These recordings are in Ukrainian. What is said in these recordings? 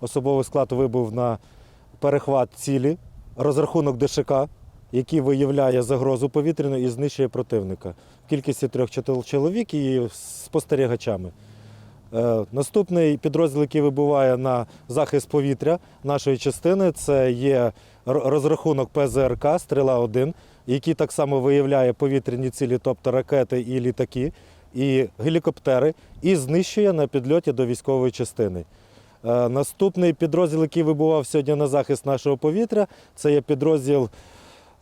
особовий склад вибув на перехват цілі, розрахунок ДШК, який виявляє загрозу повітряну і знищує противника в кількості трьох чоловік і спостерігачами. Е, Наступний підрозділ, який вибуває на захист повітря нашої частини, це є розрахунок ПЗРК Стріла 1 який так само виявляє повітряні цілі, тобто ракети і літаки, і гелікоптери, і знищує на підльоті до військової частини. Е, Наступний підрозділ, який вибував сьогодні на захист нашого повітря, це є підрозділ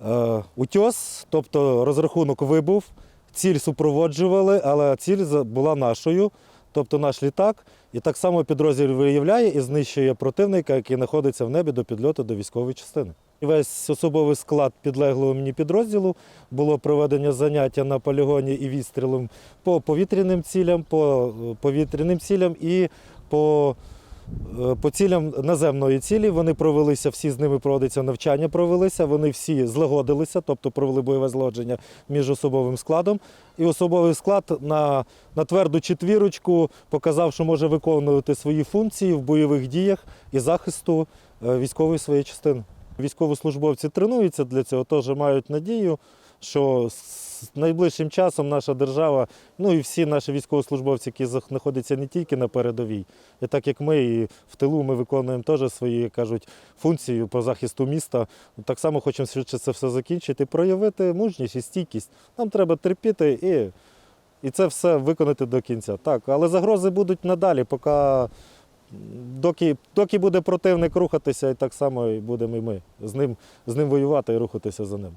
е, Утьос, тобто розрахунок вибув, ціль супроводжували, але ціль була нашою, тобто наш літак. І так само підрозділ виявляє і знищує противника, який знаходиться в небі до підльоту до військової частини. Весь особовий склад підлеглого мені підрозділу було проведення заняття на полігоні і відстрілом по повітряним цілям, по е, повітряним цілям і по По цілям наземної цілі вони провелися, всі з ними проводиться навчання, провелися, вони всі злагодилися, тобто провели бойове злагодження між особовим складом. І особовий склад на, на тверду четвірочку показав, що може виконувати свої функції в бойових діях і захисту е, військової своєї частини. Військовослужбовці тренуються для цього, теж мають надію, що з найближчим часом наша держава, ну і всі наші військовослужбовці, які знаходяться не тільки на передовій, і так як ми і в тилу ми виконуємо теж свої, як кажуть, функції по захисту міста. Так само хочемо швидше це все закінчити, проявити мужність і стійкість. Нам треба терпіти і, і це все виконати до кінця. Так, але загрози будуть надалі, поки. Доки, доки буде противник рухатися, і так само і будемо і ми з ним, з ним воювати і рухатися за ним.